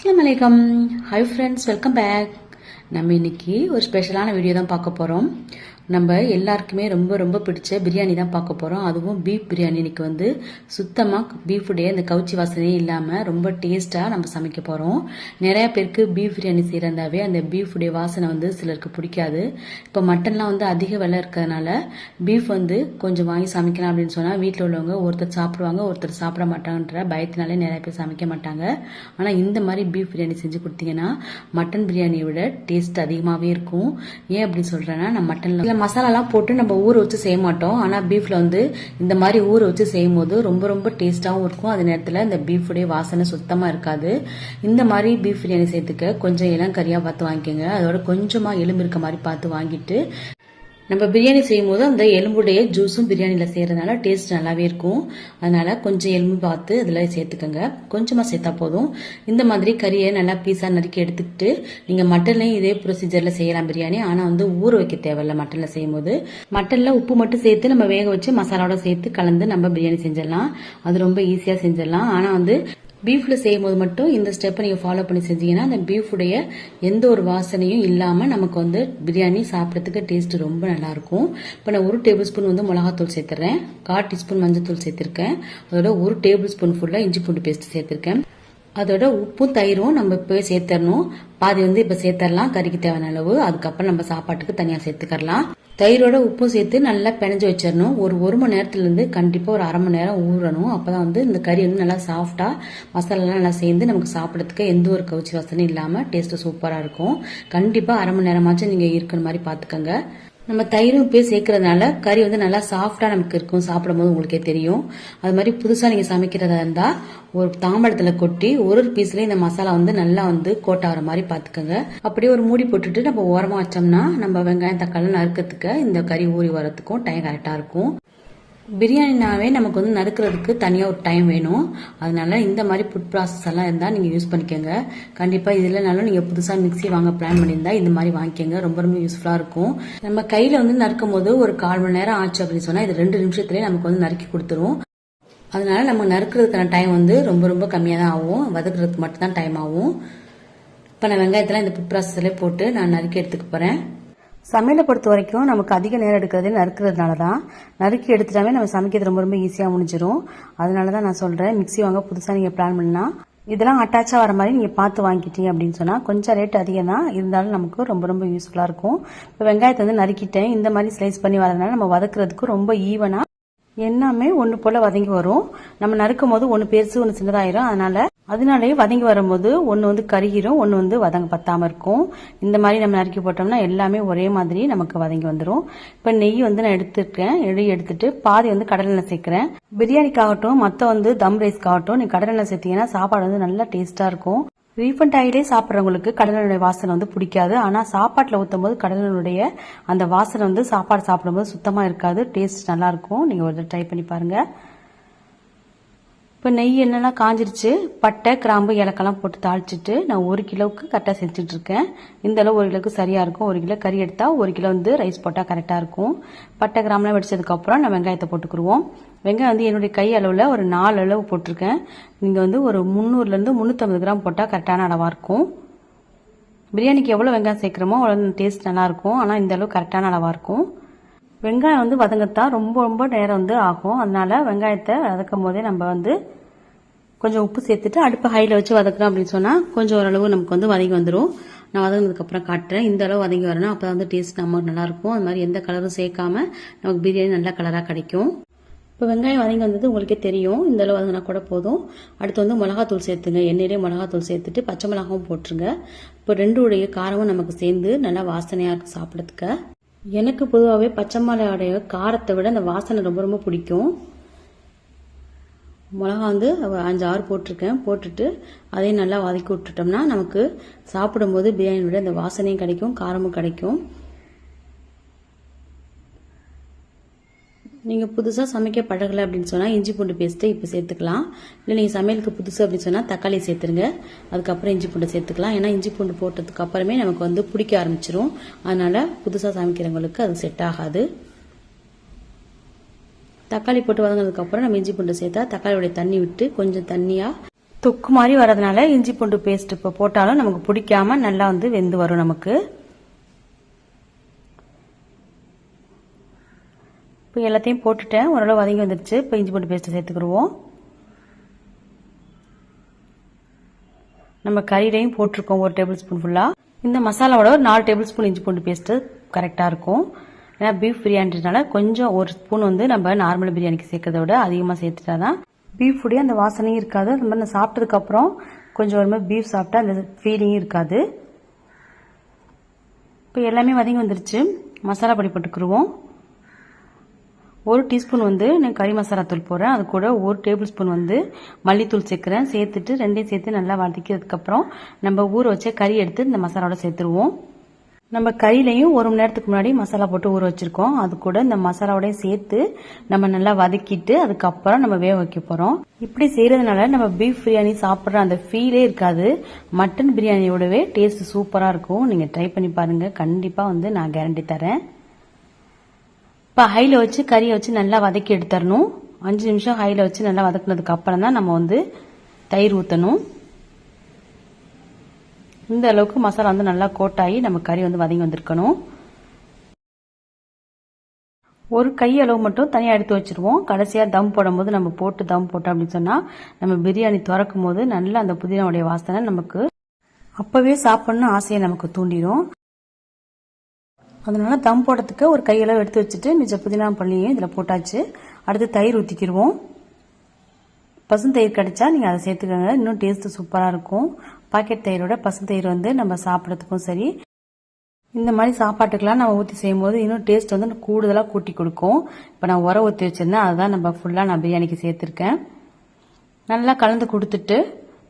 அஸ்லாம் வலைக்கம் hi friends welcome back நம்ம இன்னைக்கு ஒரு ஸ்பெஷலான வீடியோ தான் பார்க்க போகிறோம் நம்ம எல்லாருக்குமே ரொம்ப ரொம்ப பிடிச்ச பிரியாணி தான் பார்க்க போகிறோம் அதுவும் பீஃப் பிரியாணி இன்னைக்கு வந்து சுத்தமாக பீஃபுடைய இந்த கவுச்சி வாசனையே இல்லாமல் ரொம்ப டேஸ்ட்டாக நம்ம சமைக்க போகிறோம் நிறைய பேருக்கு பீஃப் பிரியாணி செய்கிறந்தாவே அந்த பீஃபுடைய வாசனை வந்து சிலருக்கு பிடிக்காது. இப்போ மட்டன்லாம் வந்து அதிக விலை இருக்கிறதுனால பீஃப் வந்து கொஞ்சம் வாங்கி சமைக்கலாம் அப்படின்னு சொன்னால் வீட்டில் உள்ளவங்க ஒருத்தர் சாப்பிடுவாங்க ஒருத்தர் சாப்பிட மாட்டாங்கன்ற பயத்தினாலே நிறைய பேர் சமைக்க மாட்டாங்க. ஆனால் இந்த மாதிரி பீஃப் பிரியாணி செஞ்சு கொடுத்தீங்கன்னா மட்டன் பிரியாணியை விட டேஸ்ட் அதிகமாகவே இருக்கும். ஏன் அப்படி சொல்கிறேன்னா நான் மட்டனில் மசாலாலாம் போட்டு நம்ம ஊற வச்சு செய்ய மாட்டோம் ஆனால் பீஃபில் வந்து இந்த மாதிரி ஊற வச்சு செய்யும் போது ரொம்ப ரொம்ப டேஸ்ட்டாகவும் இருக்கும். அதே நேரத்தில் இந்த பீஃபுடைய வாசனை சுத்தமாக இருக்காது. இந்த மாதிரி பீஃப் பிரியாணி செய்யறதுக்கு கொஞ்சம் இளங்கறியாக பார்த்து வாங்கிக்கோங்க. அதோட கொஞ்சமாக எலும்பு இருக்க மாதிரி பார்த்து வாங்கிட்டு நம்ம பிரியாணி செய்யும் போது அந்த எலும்புடைய ஜூஸும் பிரியாணியில் செய்கிறதுனால டேஸ்ட் நல்லாவே இருக்கும். அதனால கொஞ்சம் எலும்பு பார்த்து அதில் சேர்த்துக்கோங்க. கொஞ்சமாக சேர்த்தா போதும். இந்த மாதிரி கறியை நல்லா பீஸாக நறுக்கி எடுத்துக்கிட்டு நீங்கள் மட்டன்லையும் இதே ப்ரொசீஜரில் செய்யலாம் பிரியாணி. ஆனால் வந்து ஊற வைக்க தேவையில்ல மட்டனில் செய்யும்போது. மட்டனில் உப்பு மட்டும் சேர்த்து நம்ம வேக வச்சு மசாலாவோட சேர்த்து கலந்து நம்ம பிரியாணி செஞ்சிடலாம். அது ரொம்ப ஈஸியாக செஞ்சிடலாம். ஆனால் வந்து பீஃபில் செய்யும் போது மட்டும் இந்த ஸ்டெப்பை நீங்கள் ஃபாலோ பண்ணி செஞ்சீங்கன்னா அந்த பீஃபுடைய எந்த ஒரு வாசனையும் இல்லாமல் நமக்கு வந்து பிரியாணி சாப்பிட்றதுக்கு டேஸ்ட் ரொம்ப நல்லாயிருக்கும். இப்போ நான் ஒரு டேபிள் ஸ்பூன் வந்து மிளகாத்தூள் சேர்த்துறேன். கால் டீஸ்பூன் மஞ்சத்தூள் சேர்த்துருக்கேன். அதோட ஒரு டேபிள் ஸ்பூன் ஃபுல்லாக இஞ்சி பூண்டு பேஸ்ட் சேர்த்துருக்கேன். அதோட உப்பும் தயிரும் நம்ம இப்போ சேர்த்துடணும் பாதி வந்து இப்போ சேர்த்துடலாம் கறிக்கு தேவையான அளவு. அதுக்கப்புறம் நம்ம சாப்பாட்டுக்கு தனியாக சேர்த்துக்கலாம் தயிரோட உப்பும் சேர்த்து நல்லா பிணைஞ்சு வச்சிடணும் ஒரு ஒரு மணி நேரத்துலேருந்து கண்டிப்பாக ஒரு அரை மணி நேரம் ஊறணும். அப்போ தான் வந்து இந்த கறி வந்து நல்லா சாஃப்டாக மசாலாலாம் நல்லா சேர்ந்து நமக்கு சாப்பிட்றதுக்கு எந்த ஒரு கவுச்சி வாசனையும் இல்லாமல் டேஸ்ட்டு சூப்பராக இருக்கும். கண்டிப்பாக அரை மணி நேரமாச்சும் நீங்கள் இருக்கிற மாதிரி பார்த்துக்கோங்க நம்ம தயிரும் உப்பே சேர்க்கறதுனால கறி வந்து நல்லா சாஃப்டாக நமக்கு இருக்கும். சாப்பிடும் போது உங்களுக்கே தெரியும். அது மாதிரி புதுசாக நீங்கள் சமைக்கிறதா இருந்தால் ஒரு தாம்பழத்தில் கொட்டி ஒரு ஒரு பீஸ்லேயே இந்த மசாலா வந்து நல்லா வந்து கோட் ஆகிற மாதிரி பார்த்துக்கோங்க அப்படியே ஒரு மூடி போட்டுட்டு நம்ம ஓரமாக வச்சோம்னா நம்ம வெங்காயம் தக்காளி நறுக்கிறதுக்கு இந்த கறி ஊறி வரத்துக்கும் டைம் கரெக்டாக இருக்கும். பிரியாணினாவே நமக்கு வந்து நறுக்கிறதுக்கு தனியாக ஒரு டைம் வேணும். அதனால இந்த மாதிரி ஃபுட் ப்ராசஸ் எல்லாம் இருந்தால் நீங்கள் யூஸ் பண்ணிக்கோங்க. கண்டிப்பாக இது இல்லைனாலும் நீங்கள் புதுசாக மிக்ஸி வாங்க பிளான் பண்ணியிருந்தா இந்த மாதிரி வாங்கிக்கோங்க. ரொம்ப ரொம்ப யூஸ்ஃபுல்லாக இருக்கும். நம்ம கையில் வந்து நறுக்கும் போது ஒரு கால் மணி நேரம் ஆச்சு அப்படின்னு சொன்னால் இது ரெண்டு நிமிஷத்துலேயே நமக்கு வந்து நறுக்கி கொடுத்துரும். அதனால நம்ம நறுக்கிறதுக்கான டைம் வந்து ரொம்ப ரொம்ப கம்மியாக தான் ஆகும். வதக்குறதுக்கு மட்டும்தான் டைம் ஆகும். இப்போ நான் வெங்காயத்தெல்லாம் இந்த ஃபுட் ப்ராசஸ்லேயே போட்டு நான் நறுக்கி எடுத்துக்க போகிறேன் சமையலை பொறுத்த வரைக்கும் நமக்கு அதிக நேரம் எடுக்கிறது நறுக்கிறதுனால தான் நறுக்கி எடுத்துட்டாவே நம்ம சமைக்கிறது ரொம்ப ரொம்ப ஈஸியாக முடிஞ்சிடும் அதனால தான் நான் சொல்கிறேன் மிக்ஸி வாங்க புதுசாக நீங்கள் பிளான் பண்ணா இதெல்லாம் அட்டாச்சாக வர மாதிரி நீங்கள் பார்த்து வாங்கிட்டீங்க அப்படின்னு சொன்னால் கொஞ்சம் ரேட் அதிகம் தான் இருந்தாலும் நமக்கு ரொம்ப ரொம்ப யூஸ்ஃபுல்லாக இருக்கும். இப்போ வெங்காயத்தை வந்து நறுக்கிட்டேன் இந்த மாதிரி ஸ்லைஸ் பண்ணி வரதுனால நம்ம வதக்குறதுக்கு ரொம்ப ஈவனாக எல்லாமே ஒன்று போல் வதங்கி வரும். நம்ம நறுக்கும் போது ஒன்று பெருசு ஒன்று சின்னதாயிரும். அதனால அதனாலேயே வதங்கி வரும்போது ஒன்று வந்து கருகிரும் ஒன்று வந்து வதங்க பத்தாமல் இருக்கும். இந்த மாதிரி நம்ம நறுக்கி போட்டோம்னா எல்லாமே ஒரே மாதிரி நமக்கு வதங்கி வந்துடும் இப்போ நெய் வந்து நான் எடுத்துருக்கேன். நெய் எடுத்துட்டு பாதி வந்து கடலெண்ணெய் சேர்க்குறேன். பிரியாணிக்காகட்டும் மற்ற வந்து தம் ரைஸ்க்காகட்டும் நீங்கள் கடலெண்ணெய் சேர்த்தீங்கன்னா சாப்பாடு வந்து நல்லா டேஸ்ட்டாக இருக்கும். ரீஃபண்ட் ஆயிலே சாப்பிட்றவங்களுக்கு கடலனுடைய வாசனை வந்து பிடிக்காது. ஆனால் சாப்பாட்டில் ஊற்றும் போது கடலனுடைய அந்த வாசனை வந்து சாப்பாடு சாப்பிடும்போது சுத்தமாக இருக்காது. டேஸ்ட் நல்லாயிருக்கும். நீங்கள் ஒரு ட்ரை பண்ணி பாருங்கள் இப்போ நெய் என்னென்னா காஞ்சிருச்சு. பட்டை கிராம்பு இலக்கெல்லாம் போட்டு தாளிச்சிட்டு நான் ஒரு கிலோவுக்கு கரெக்டாக செஞ்சுட்டு இருக்கேன் இந்த அளவு ஒரு கிலோவுக்கு சரியாக இருக்கும். ஒரு கிலோ கறி எடுத்தால் ஒரு கிலோ வந்து ரைஸ் போட்டால் கரெக்டாக இருக்கும். பட்டை கிராம்லாம் வெடிச்சதுக்கப்புறம் நான் வெங்காயத்தை போட்டுக்குருவோம். வெங்காயம் வந்து என்னுடைய கை அளவில் ஒரு நாலு அளவு போட்டிருக்கேன். நீங்கள் வந்து ஒரு முந்நூறுலேருந்து முந்நூற்றம்பது கிராம் போட்டால் கரெக்டான அளவாக இருக்கும். பிரியாணிக்கு எவ்வளோ வெங்காயம் சேர்க்குறோமோ அவ்வளோ டேஸ்ட் நல்லாயிருக்கும் ஆனால் இந்த அளவு கரெக்டான அளவாக இருக்கும். வெங்காயம் வந்து வதங்கத்தான் ரொம்ப ரொம்ப நேரம் வந்து ஆகும். அதனால வெங்காயத்தை வதக்கும் போதே நம்ம வந்து கொஞ்சம் உப்பு சேர்த்துட்டு அடுப்பு ஹையில் வச்சு வதக்குறோம் அப்படின்னு சொன்னால் கொஞ்சம் ஓரளவு நமக்கு வந்து வதங்கி வந்துடும் நான் வதங்கினதுக்கப்புறம் காட்டுறேன். இந்த அளவு வதங்கி வரணும். அப்போ வந்து டேஸ்ட் நமக்கு நல்லாயிருக்கும் அது மாதிரி எந்த கலரும் சேர்க்காம நமக்கு பிரியாணி நல்ல கலராக கிடைக்கும். இப்போ வெங்காயம் வதங்கி வந்தது உங்களுக்கே தெரியும். இந்த அளவு வதங்கினா கூட போதும். அடுத்து வந்து மிளகாத்தூள் சேர்த்துங்க. எண்ணெயிலே மிளகாத்தூள் சேர்த்துட்டு பச்சை மிளகாவும் போட்டுருங்க. இப்போ ரெண்டு உடைய காரமும் நமக்கு சேர்ந்து நல்லா வாசனையாக இருக்குது சாப்பிட்றதுக்கு. எனக்கு பொதுவாகவே பச்சை மிளகாடைய காரத்தை விட அந்த வாசனை ரொம்ப ரொம்ப பிடிக்கும். மிளகா வந்து அஞ்சு ஆறு போட்டிருக்கேன். போட்டுட்டு அதையும் நல்லா வதக்கி விட்டுட்டோம்னா நமக்கு சாப்பிடும்போது பிரியாணி விட அந்த வாசனையும் கிடைக்கும் காரமும் கிடைக்கும். நீங்கள் புதுசாக சமைக்க பழகலை அப்படின்னு சொன்னால் இஞ்சி பூண்டு பேஸ்ட்டு இப்போ சேர்த்துக்கலாம். இல்லை நீங்கள் சமையலுக்கு புதுசு அப்படின்னு சொன்னால் தக்காளி சேர்த்துருங்க. அதுக்கப்புறம் இஞ்சி பூண்டு சேர்த்துக்கலாம். ஏன்னா இஞ்சி பூண்டு போட்டதுக்கு அப்புறமே நமக்கு வந்து பிடிக்க ஆரம்பிச்சிரும். அதனால் புதுசாக சமைக்கிறவங்களுக்கு அது செட் ஆகாது. தக்காளி போட்டு வதங்கினதுக்கப்புறம் நம்ம இஞ்சி பூண்டு சேர்த்தா தக்காளியோடைய தண்ணி விட்டு கொஞ்சம் தண்ணியாக தொக்கு மாதிரி வரதுனால இஞ்சி பூண்டு பேஸ்ட் இப்போ போட்டாலும் நமக்கு பிடிக்காம நல்லா வந்து வெந்து வரும் நமக்கு. இப்போ எல்லாத்தையும் போட்டுட்டேன். ஓரளவு வதங்கி வந்துடுச்சு இப்போ இஞ்சி பூண்டு பேஸ்ட்டு சேர்த்துக்கிடுவோம். நம்ம கறியிலையும் போட்டிருக்கோம். ஒரு டேபிள் ஸ்பூன் ஃபுல்லாக இந்த மசாலாவோட ஒரு நாலு டேபிள் ஸ்பூன் இஞ்சி பூண்டு பேஸ்ட்டு கரெக்டாக இருக்கும். ஏன்னா பீஃப் பிரியாணின்றதுனால கொஞ்சம் ஒரு ஸ்பூன் வந்து நம்ம நார்மல் பிரியாணிக்கு சேர்க்கறத விட அதிகமாக சேர்த்துட்டா தான் பீஃப் உடைய அந்த வாசனையும் இருக்காது. அந்த மாதிரி நான் சாப்பிட்டதுக்கப்புறம் கொஞ்சம் ஒரு மாதிரி பீஃப் சாப்பிட்டா அந்த ஃபீலிங்கும் இருக்காது. இப்போ எல்லாமே வதங்கி வந்துருச்சு. மசாலா பொடி போட்டுக்கிருவோம் ஒரு டீஸ்பூன் வந்து நான் கறி மசாலா தூள் போடுறேன். அது கூட ஒரு டேபிள் ஸ்பூன் வந்து மல்லித்தூள் சேர்க்குறேன். சேர்த்துட்டு ரெண்டையும் சேர்த்து நல்லா வதக்கிறதுக்கப்புறம் நம்ம ஊற வச்ச கறி எடுத்து இந்த மசாலாவோட சேர்த்துருவோம். நம்ம கறியிலையும் ஒரு மணி நேரத்துக்கு முன்னாடி மசாலா போட்டு ஊற வச்சிருக்கோம். அது கூட இந்த மசாலாவோடய சேர்த்து நம்ம நல்லா வதக்கிட்டு அதுக்கப்புறம் நம்ம வேக வைக்க போகிறோம் இப்படி செய்கிறதுனால நம்ம பீஃப் பிரியாணி சாப்பிட்ற அந்த ஃபீலே இருக்காது. மட்டன் பிரியாணியோடவே டேஸ்ட் சூப்பராக இருக்கும். நீங்கள் ட்ரை பண்ணி பாருங்கள் கண்டிப்பாக வந்து நான் கேரண்டி தரேன். இப்போ ஹையில் வச்சு கறியை வச்சு நல்லா வதக்கி எடுத்துடணும் அஞ்சு நிமிஷம் ஹையில் வச்சு நல்லா வதக்குனதுக்கு அப்புறம் தான் நம்ம வந்து தயிர் ஊற்றணும் இந்த அளவுக்கு மசாலா வந்து நல்லா கோட்டாகி நம்ம கறி வந்து வதங்கி வந்திருக்கணும். ஒரு கை அளவு மட்டும் தனியாக எடுத்து வச்சுருவோம். கடைசியாக தம் போடும்போது நம்ம போட்டு தம் போட்டோம் அப்படின்னு சொன்னால் நம்ம பிரியாணி திறக்கும் போது நல்லா அந்த புதினாவுடைய வாசனை நமக்கு அப்போவே சாப்பிட்ணுன்னு ஆசையை நமக்கு தூண்டிடும் அதனால தம் போடுறதுக்கு ஒரு கையளவு எடுத்து வச்சுட்டு மிச்ச புதினா பள்ளியும் இதில் போட்டாச்சு. அடுத்து தயிர் ஊற்றிக்கிடுவோம் பசுந்தயிர் கிடைச்சா நீங்கள் அதை சேர்த்துக்கோங்க. இன்னும் டேஸ்ட்டு சூப்பராக இருக்கும். பாக்கெட் தயிரோட பசுந்தயிர் வந்து நம்ம சாப்பிட்றதுக்கும் சரி. இந்த மாதிரி சாப்பாட்டுக்கெல்லாம் நம்ம ஊற்றி செய்யும்போது இன்னும் டேஸ்ட் வந்து கூடுதலாக கூட்டி கொடுக்கும். இப்போ நான் உர ஊற்றி வச்சுருந்தேன். அதுதான் நம்ம ஃபுல்லாக நான் பிரியாணிக்கு சேர்த்துருக்கேன். நல்லா கலந்து கொடுத்துட்டு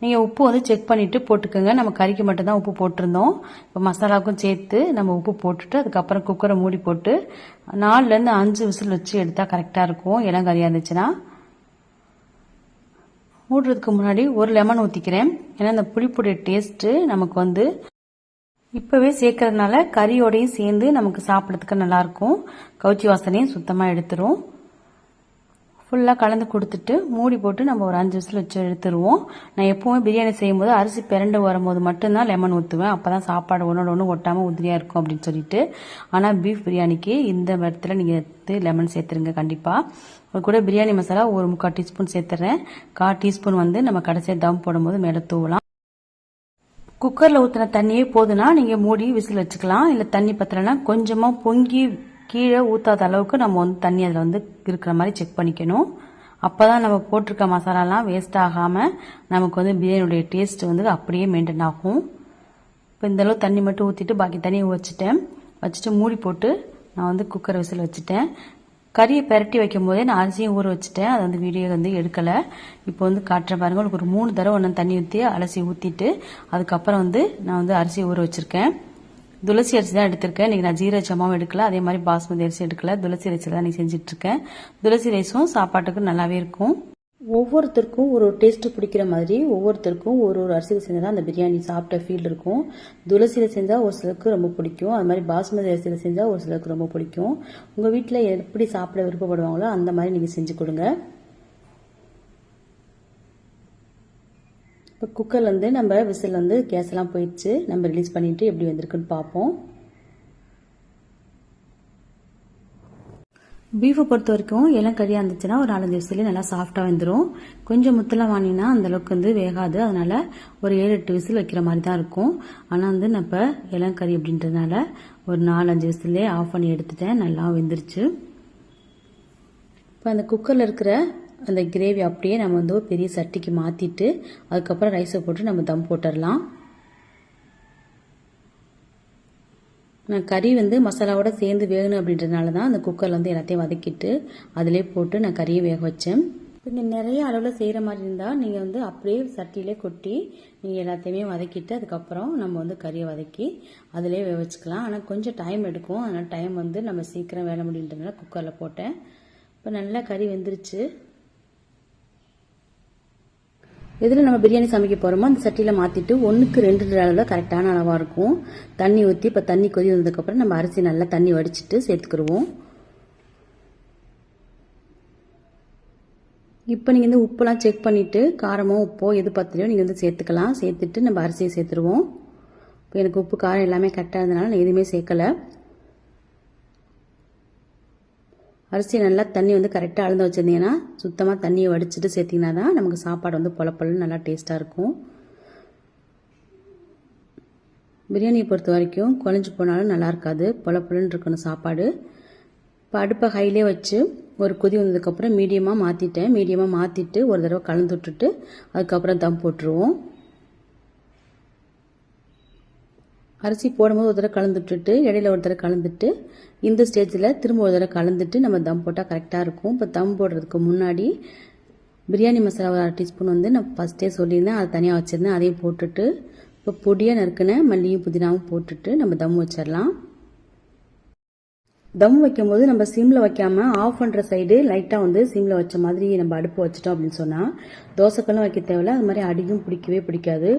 நீங்கள் உப்பு வந்து செக் பண்ணிவிட்டு போட்டுக்கோங்க. நம்ம கறிக்கு மட்டும்தான் உப்பு போட்டிருந்தோம். இப்போ மசாலாவுக்கும் சேர்த்து நம்ம உப்பு போட்டுட்டு அதுக்கப்புறம் குக்கரை மூடி போட்டு நாலுலேருந்து அஞ்சு விசில் வச்சு எடுத்தால் கரெக்டாக இருக்கும். இளம் கறியாக இருந்துச்சுன்னா. மூடுறதுக்கு முன்னாடி ஒரு லெமன் ஊற்றிக்கிறேன் ஏன்னா இந்த புளிப்புடைய டேஸ்ட்டு நமக்கு வந்து இப்போவே சேர்க்கறதுனால கறியோடையும் சேர்ந்து நமக்கு சாப்பிட்றதுக்கு நல்லாயிருக்கும் கவுச்சி வாசனையும் சுத்தமாக எடுத்துரும். ஃபுல்லாக கலந்து கொடுத்துட்டு மூடி போட்டு நம்ம ஒரு அஞ்சு விசில் வச்சு எடுத்துருவோம். நான் எப்போவுமே பிரியாணி செய்யும்போது அரிசி பிறண்டு வரும்போது மட்டும்தான் லெமன் ஊற்றுவேன் அப்போ தான் சாப்பாடு ஒன்றோட ஒன்று ஒட்டாமல் உதிரியாக இருக்கும் அப்படின்னு சொல்லிட்டு. ஆனால் பீஃப் பிரியாணிக்கு இந்த இடத்துல நீங்கள் எடுத்து லெமன் சேர்த்துருங்க கண்டிப்பாக அது கூட பிரியாணி மசாலா ஒரு முக்கால் டீஸ்பூன் சேர்த்துறேன். கால் டீஸ்பூன் வந்து நம்ம கடைசியாக தம் போடும்போது மேலே தூவலாம். குக்கரில் ஊற்றின தண்ணியே போதுன்னா நீங்கள் மூடி விசில் வச்சுக்கலாம். இல்லை தண்ணி பத்தலைன்னா கொஞ்சமாக பொங்கி கீழே ஊற்றாத அளவுக்கு நம்ம வந்து தண்ணி அதில் வந்து இருக்கிற மாதிரி செக் பண்ணிக்கணும். அப்போ தான் நம்ம போட்டிருக்க மசாலாலாம் வேஸ்ட் ஆகாமல் நமக்கு வந்து பிரியாணியுடைய டேஸ்ட் வந்து அப்படியே மெயின்டைன் ஆகும். இப்போ இந்தளவு தண்ணி மட்டும் ஊற்றிட்டு பாக்கி தண்ணியை வச்சுட்டேன். வச்சுட்டு மூடி போட்டு நான் வந்து குக்கர் விசில் வச்சுட்டேன். கறியை பெரட்டி வைக்கும் போதே நான் அரிசியும் ஊற வச்சுட்டேன். அது வந்து வீடியோ வந்து எடுக்கலை. இப்போ வந்து காட்டுற பாருங்கள் உங்களுக்கு ஒரு மூணு தடவை ஒன்று தண்ணி ஊற்றி அலசி ஊற்றிட்டு அதுக்கப்புறம் வந்து நான் வந்து அரிசி ஊற வச்சுருக்கேன். துளசி அரிசி தான் எடுத்திருக்கேன். இன்றைக்கி நான் ஜீரக சமாவும் எடுக்கல. அதே மாதிரி பாஸ்மதி அரிசி எடுக்கல. துளசி அரிசி தான் நீ செஞ்சுட்ருக்கேன். துளசி ரைஸும் சாப்பாட்டுக்கு நல்லாவே இருக்கும். ஒவ்வொருத்தருக்கும் ஒரு ஒரு டேஸ்ட் பிடிக்கிற மாதிரி ஒவ்வொருத்தருக்கும் ஒரு ஒரு அரிசியில் செஞ்சால் தான் அந்த பிரியாணி சாப்பிட்ட ஃபீல் இருக்கும். துளசியில் செஞ்சால் ஒரு சிலருக்கு ரொம்ப பிடிக்கும். அது மாதிரி பாஸ்மதி அரிசியில் செஞ்சால் ஒரு சிலருக்கு ரொம்ப பிடிக்கும். உங்கள் வீட்டில் எப்படி சாப்பிட விருப்பப்படுவாங்களோ அந்த மாதிரி நீங்கள் செஞ்சு கொடுங்க. இப்போ குக்கரில் வந்து நம்ம விசில் வந்து கேஸ் எல்லாம் போயிடுச்சு. நம்ம ரிலீஸ் பண்ணிட்டு எப்படி வந்திருக்குன்னு பார்ப்போம். பீஃபை பொறுத்த வரைக்கும் இளம் கறியாக இருந்துச்சுன்னா ஒரு நாலஞ்சு விசிலே நல்லா சாஃப்டாக வந்துடும் கொஞ்சம் முத்தலாம் வாங்கினா அந்த அளவுக்கு வந்து வேகாது. அதனால ஒரு ஏழு எட்டு விசில் வைக்கிற மாதிரி தான் இருக்கும். ஆனால் வந்து நம்ம இளங்கறி அப்படின்றதுனால ஒரு நாலஞ்சு விசிலே ஆஃப் பண்ணி எடுத்துட்டேன். நல்லா வெந்துருச்சு. இப்போ அந்த குக்கரில் இருக்கிற அந்த கிரேவி அப்படியே நம்ம வந்து ஒரு பெரிய சட்டிக்கு மாற்றிட்டு அதுக்கப்புறம் ரைஸை போட்டு நம்ம தம் போட்டுடலாம். நான் கறி வந்து மசாலாவோட சேர்ந்து வேகணும் அப்படின்றதுனால தான் அந்த குக்கரில் வந்து எல்லாத்தையும் வதக்கிட்டு அதிலே போட்டு நான் கறியை வேக வச்சேன். நீங்கள் நிறைய அளவில் செய்கிற மாதிரி இருந்தால் நீங்கள் வந்து அப்படியே சட்டியிலே கொட்டி நீங்கள் எல்லாத்தையுமே வதக்கிட்டு அதுக்கப்புறம் நம்ம வந்து கறியை வதக்கி அதிலே வேக வச்சுக்கலாம். ஆனால் கொஞ்சம் டைம் எடுக்கும். அதனால் டைம் வந்து நம்ம சீக்கிரம் வேலை முடியுன்றதுனால குக்கரில் போட்டேன். இப்போ நல்லா கறி வெந்துருச்சு. எதில் நம்ம பிரியாணி சமைக்க போகிறோமோ அந்த சட்டியில் மாற்றிட்டு ஒன்றுக்கு ரெண்டு அளவில் கரெக்டான அளவாக இருக்கும். தண்ணி ஊற்றி இப்போ தண்ணி கொதி வந்ததுக்கப்புறம் நம்ம அரிசி நல்லா தண்ணி வடிச்சிட்டு சேர்த்துக்கிடுவோம். இப்போ நீங்கள் வந்து உப்புலாம் செக் பண்ணிவிட்டு காரமோ உப்போ எது பத்தலையோ நீங்கள் வந்து சேர்த்துக்கலாம். சேர்த்துட்டு நம்ம அரிசியை சேர்த்துருவோம். இப்போ எனக்கு உப்பு காரம் எல்லாமே கரெக்டாக இருந்தனால நான் எதுவுமே சேர்க்கலை. அரிசி நல்லா தண்ணி வந்து கரெக்டாக அளந்து வச்சுருந்தீங்கன்னா சுத்தமாக தண்ணியை வடிச்சிட்டு சேர்த்திங்கன்னா தான் நமக்கு சாப்பாடு வந்து பொல நல்லா டேஸ்ட்டாக இருக்கும். பிரியாணியை பொறுத்த வரைக்கும் குழஞ்சி போனாலும் நல்லா இருக்காது. பொலப்பொலன்னு இருக்கணும் சாப்பாடு. இப்போ அடுப்பை ஹையிலே வச்சு ஒரு கொதி வந்ததுக்கப்புறம் மீடியமாக மாற்றிட்டேன் மீடியமாக மாற்றிட்டு ஒரு தடவை கலந்து விட்டுட்டு அதுக்கப்புறம் தம் போட்டுருவோம். அரிசி போடும்போது ஒரு தடவை கலந்து விட்டுட்டு இடையில ஒரு தடவை கலந்துட்டு இந்த ஸ்டேஜில் திரும்ப ஒரு தடவை கலந்துட்டு நம்ம தம் போட்டால் கரெக்டாக இருக்கும். இப்போ தம் போடுறதுக்கு முன்னாடி பிரியாணி மசாலா ஒரு அரை டீஸ்பூன் வந்து நான் ஃபஸ்ட்டே சொல்லியிருந்தேன். அதை தனியாக வச்சுருந்தேன். அதையும் போட்டுட்டு இப்போ பொடியாக நறுக்கின மல்லியும் புதினாவும் போட்டுட்டு நம்ம தம் வச்சிடலாம் தம் வைக்கும்போது நம்ம சிம்மில் வைக்காம ஆஃப் பண்ணுற சைடு லைட்டாக வந்து சிம்மில் வச்ச மாதிரி நம்ம அடுப்பு வச்சிட்டோம் அப்படின்னு சொன்னால் தோசைக்கெல்லாம் வைக்க தேவையில்ல. அது மாதிரி அடியும் பிடிக்கவே பிடிக்காது.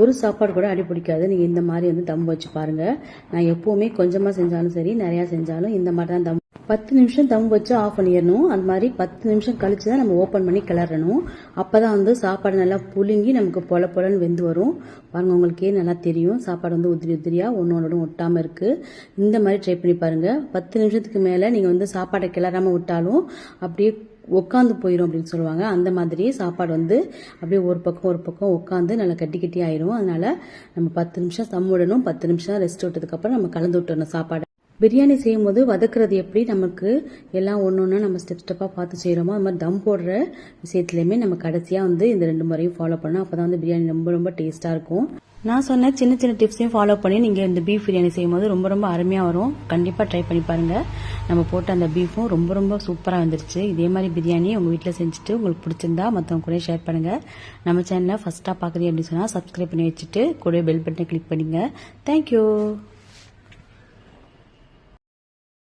ஒரு சாப்பாடு கூட அடி பிடிக்காது. நீங்கள் இந்த மாதிரி வந்து தம் வச்சு பாருங்கள் நான் எப்போவுமே கொஞ்சமாக செஞ்சாலும் சரி நிறையா செஞ்சாலும் இந்த மாதிரி தான் தம் பத்து நிமிஷம் தம் வச்சு ஆஃப் பண்ணிடணும். அந்த மாதிரி பத்து நிமிஷம் கழிச்சு தான் நம்ம ஓப்பன் பண்ணி கிளறணும். அப்போ தான் வந்து சாப்பாடு நல்லா புழுங்கி நமக்கு பொல பொலன்னு வெந்து வரும். பாருங்கள் உங்களுக்கே நல்லா தெரியும். சாப்பாடு வந்து உதிரி உதிரியாக ஒன்று ஒன்றோட ஒட்டாமல் இருக்குது இந்த மாதிரி ட்ரை பண்ணி பாருங்கள் பத்து நிமிஷத்துக்கு மேலே நீங்கள் வந்து சாப்பாடை கிளறாமல் விட்டாலும் அப்படியே உட்காந்து போயிடும் அப்படின்னு சொல்லுவாங்க. அந்த மாதிரி சாப்பாடு வந்து அப்படியே ஒரு பக்கம் ஒரு பக்கம் உட்காந்து நல்லா கட்டி கட்டி ஆயிரும். அதனால நம்ம பத்து நிமிஷம் தம் விடணும். பத்து நிமிஷம் ரெஸ்ட் விட்டதுக்கப்புறம் நம்ம கலந்து விட்டுறணும் சாப்பாடு. பிரியாணி செய்யும்போது வதக்குறது எப்படி? நமக்கு எல்லாம் ஒன்று ஒன்றா நம்ம ஸ்டெப் ஸ்டெப்பாக பார்த்து செய்கிறோமோ அது மாதிரி தம் போடுற விஷயத்துலையுமே நம்ம கடைசியாக வந்து இந்த ரெண்டு முறையும் ஃபாலோ பண்ணோம் அப்போ தான் வந்து பிரியாணி ரொம்ப ரொம்ப டேஸ்ட்டாக இருக்கும். நான் சொன்ன சின்ன சின்ன டிப்ஸையும் ஃபாலோ பண்ணி நீங்கள் இந்த பீஃப் பிரியாணி செய்யும்போது ரொம்ப ரொம்ப அருமையாக வரும். கண்டிப்பாக ட்ரை பண்ணி பாருங்கள் நம்ம போட்ட அந்த பீஃபும் ரொம்ப ரொம்ப சூப்பராக வந்துருச்சு. இதே மாதிரி பிரியாணி உங்கள் வீட்டில் செஞ்சுட்டு உங்களுக்கு பிடிச்சிருந்தா மற்றவங்க கூட ஷேர் பண்ணுங்கள் நம்ம சேனலை ஃபஸ்ட்டாக பார்க்குறீங்க அப்படின்னு சொன்னால் சப்ஸ்கிரைப் பண்ணி வச்சுட்டு கூட பெல் பட்டனை கிளிக் பண்ணுங்கள் தேங்க்யூ